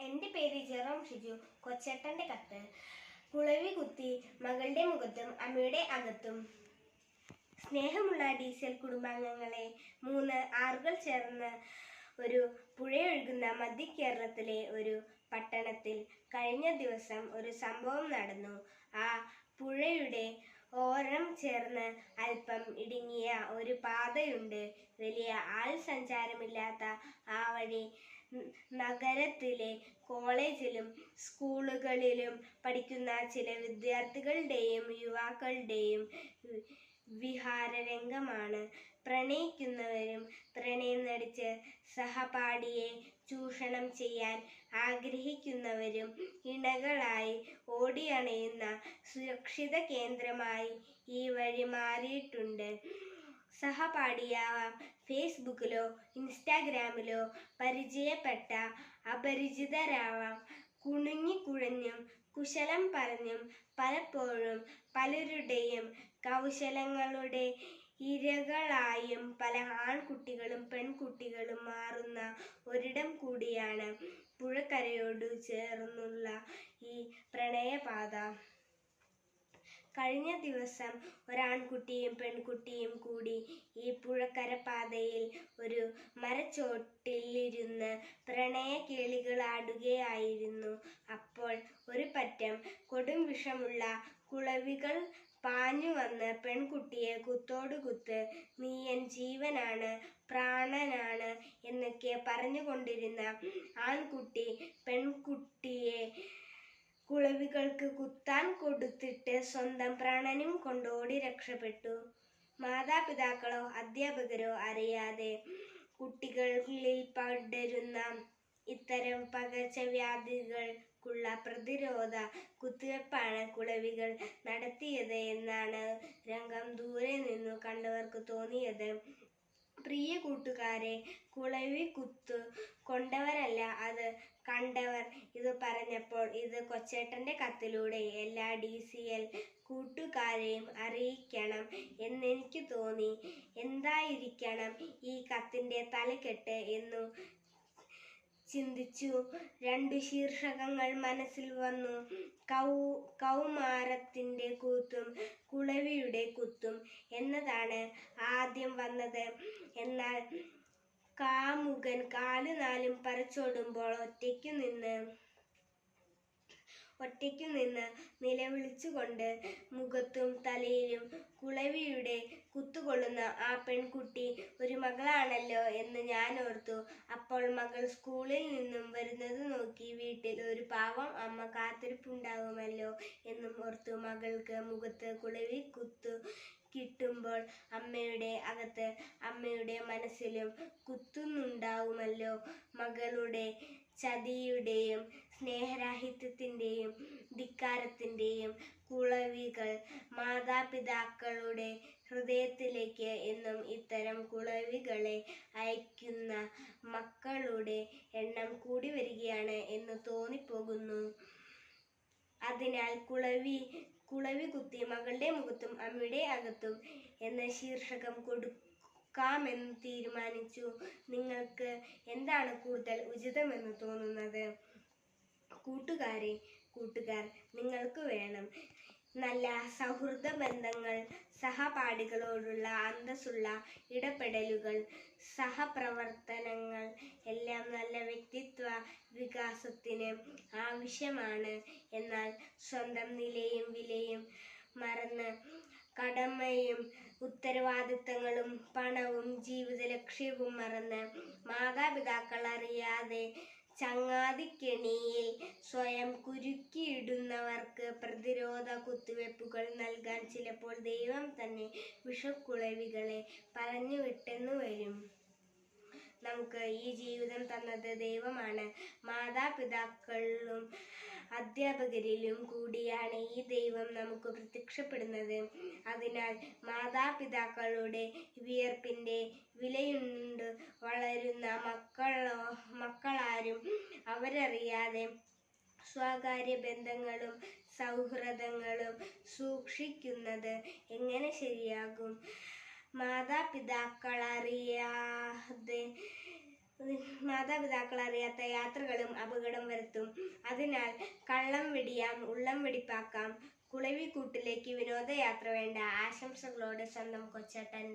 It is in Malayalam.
എന്റെ പേര് ജെറോം ഷിജു കൊച്ചേട്ടന്റെ കത്ത്. കുളവി കുത്തി മകളുടെ മുഖത്തും അമ്മയുടെ അകത്തും. സ്നേഹമുള്ള ഡീസൽ കുടുംബാംഗങ്ങളെ മൂന്ന് ആറുകൾ ചേർന്ന് ഒരു പുഴയൊഴുകുന്ന മധ്യ കേരളത്തിലെ ഒരു പട്ടണത്തിൽ കഴിഞ്ഞ ദിവസം ഒരു സംഭവം നടന്നു. ആ പുഴയുടെ ഓരം ചേർന്ന് അല്പം ഇടുങ്ങിയ ഒരു പാതയുണ്ട്. വലിയ ആൾ സഞ്ചാരമില്ലാത്ത ആ വഴി നഗരത്തിലെ കോളേജിലും സ്കൂളുകളിലും പഠിക്കുന്ന ചില വിദ്യാർത്ഥികളുടെയും യുവാക്കളുടെയും വിഹാരരംഗമാണ്. പ്രണയിക്കുന്നവരും പ്രണയം നടിച്ച് സഹപാഠിയെ ചൂഷണം ചെയ്യാൻ ആഗ്രഹിക്കുന്നവരും ഇണകളായി ഓടിയണയുന്ന സുരക്ഷിത കേന്ദ്രമായി ഈ വഴി മാറിയിട്ടുണ്ട്. സഹപാഠിയാവാം. ഫേസ്ബുക്കിലോ ഇൻസ്റ്റാഗ്രാമിലോ പരിചയപ്പെട്ട അപരിചിതരാവാം. കുണുങ്ങിക്കുഴഞ്ഞും കുശലം പറഞ്ഞും പലപ്പോഴും പലരുടെയും കൗശലങ്ങളുടെ ഇരകളായും പല ആൺകുട്ടികളും പെൺകുട്ടികളും മാറുന്ന ഒരിടം കൂടിയാണ് പുഴക്കരയോട് ചേർന്നുള്ള ഈ പ്രണയപാത. കഴിഞ്ഞ ദിവസം ഒരാൺകുട്ടിയും പെൺകുട്ടിയും കൂടി ഈ പുഴക്കര പാതയിൽ ഒരു മരച്ചോട്ടിലിരുന്ന് പ്രണയ കേളികളാടുകയായിരുന്നു അപ്പോൾ ഒരു പറ്റം കൊടും വിഷമുള്ള കുളവികൾ പാഞ്ഞു വന്ന് പെൺകുട്ടിയെ കുത്തോട് കുത്ത് എൻ ജീവനാണ് പ്രാണനാണ് എന്നൊക്കെ പറഞ്ഞുകൊണ്ടിരുന്ന ആൺകുട്ടി പെൺകുട്ടിയെ കുളവികൾക്ക് കുത്താൻ കൊടുത്തിട്ട് സ്വന്തം പ്രാണനും കൊണ്ടോടി രക്ഷപ്പെട്ടു. മാതാപിതാക്കളോ അധ്യാപകരോ അറിയാതെ കുട്ടികളിൽ പടരുന്ന ഇത്തരം പകർച്ചവ്യാധികൾക്കുള്ള പ്രതിരോധ കുത്തിവെപ്പാണ് കുളവികൾ നടത്തിയത് എന്നാണ് രംഗം ദൂരെ നിന്നു കണ്ടവർക്ക് തോന്നിയത്. പ്രിയ കൂട്ടുകാരെ കുളവി കുത്തു കൊണ്ടവരല്ല അത്. കണ്ടവർ ഇത് പറഞ്ഞപ്പോൾ ഇത് കൊച്ചേട്ടന്റെ കത്തിലൂടെ എല്ലാ ഡി സി എൽ കൂട്ടുകാരെയും അറിയിക്കണം എന്നെനിക്ക് തോന്നി. എന്തായിരിക്കണം ഈ കത്തിന്റെ തലക്കെട്ട് എന്നു ചിന്തിച്ചു. രണ്ടു ശീർഷകങ്ങൾ മനസ്സിൽ വന്നു. കൗ കൗമാരത്തിന്റെ കൂത്തും കുളവിയുടെ കുത്തും എന്നതാണ് ആദ്യം വന്നത്. എന്നാൽ കാമുകൻ കാലു നാലും പറിച്ചോടുമ്പോൾ ഒറ്റയ്ക്കു നിന്ന് ഒറ്റയ്ക്കു നിന്ന് നിലവിളിച്ചുകൊണ്ട് മുഖത്തും തലയിലും കുളവിയുടെ കുത്തുകൊള്ളുന്ന ആ പെൺകുട്ടി ഒരു മകളാണല്ലോ എന്ന് ഞാൻ ഓർത്തു. അപ്പോൾ മകൾ സ്കൂളിൽ നിന്നും വരുന്നത് നോക്കി വീട്ടിൽ ഒരു പാവം അമ്മ കാത്തിരിപ്പുണ്ടാകുമല്ലോ എന്നും ഓർത്തു മകൾക്ക് മുഖത്ത് കുളവി കുത്തു കിട്ടുമ്പോൾ അമ്മയുടെ അകത്ത് അമ്മയുടെ മനസ്സിലും കുത്തുന്നുണ്ടാവുമല്ലോ. മകളുടെ ചതിയുടെയും സ്നേഹരാഹിത്യത്തിന്റെയും ധിക്കാരത്തിന്റെയും കുളവികൾ മാതാപിതാക്കളുടെ ഹൃദയത്തിലേക്ക് എന്നും ഇത്തരം കുളവികളെ അയക്കുന്ന മക്കളുടെ എണ്ണം കൂടി വരികയാണ് എന്ന് തോന്നിപ്പോകുന്നു. അതിനാൽ കുളവി കുളവി കുത്തി മകളുടെ മുഖത്തും അമ്മയുടെ അകത്തും എന്ന ശീർഷകം കൊടുക്കാമെന്ന് തീരുമാനിച്ചു. നിങ്ങൾക്ക് എന്താണ് കൂടുതൽ ഉചിതമെന്ന് തോന്നുന്നത്? കൂട്ടുകാരെ കൂട്ടുകാർ നിങ്ങൾക്ക് വേണം നല്ല സൗഹൃദ ബന്ധങ്ങൾ സഹപാഠികളോടുള്ള അന്തസ്സുള്ള ഇടപെടലുകൾ സഹപ്രവർത്തനങ്ങൾ എല്ലാം നല്ല വ്യക്തിത്വ വികാസത്തിന് ആവശ്യമാണ്. എന്നാൽ സ്വന്തം നിലയും വിലയും മറന്ന് കടമയും ഉത്തരവാദിത്തങ്ങളും പണവും ജീവിത ലക്ഷ്യവും മറന്ന് മാതാപിതാക്കൾ അറിയാതെ ചങ്ങാതിക്കെണിയിൽ സ്വയം കുരുക്കിയിടുന്നവർക്ക് പ്രതിരോധ കുത്തിവെപ്പുകൾ നൽകാൻ ചിലപ്പോൾ ദൈവം തന്നെ വിഷക്കുളവികളെ പറഞ്ഞു വിട്ടെന്നു വരും. നമുക്ക് ഈ ജീവിതം തന്നത് ദൈവമാണ്. മാതാപിതാക്കളിലും അധ്യാപകരിലും കൂടിയാണ് ഈ ദൈവം നമുക്ക് പ്രത്യക്ഷപ്പെടുന്നത്. അതിനാൽ മാതാപിതാക്കളുടെ വിയർപ്പിന്റെ വിലയുണ്ട് അവരറിയാതെ സ്വകാര്യ ബന്ധങ്ങളും സൗഹൃദങ്ങളും സൂക്ഷിക്കുന്നത് എങ്ങനെ ശരിയാകും? മാതാപിതാക്കൾ അറിയാതെ മാതാപിതാക്കൾ അറിയാത്ത യാത്രകളും അപകടം വരുത്തും. അതിനാൽ കള്ളം വെടിയാം ഉള്ളം വെടിപ്പാക്കാം കുളവിക്കൂട്ടിലേക്ക് വിനോദയാത്ര വേണ്ട ആശംസകളോടെ സ്വന്തം കൊച്ചേട്ടൻ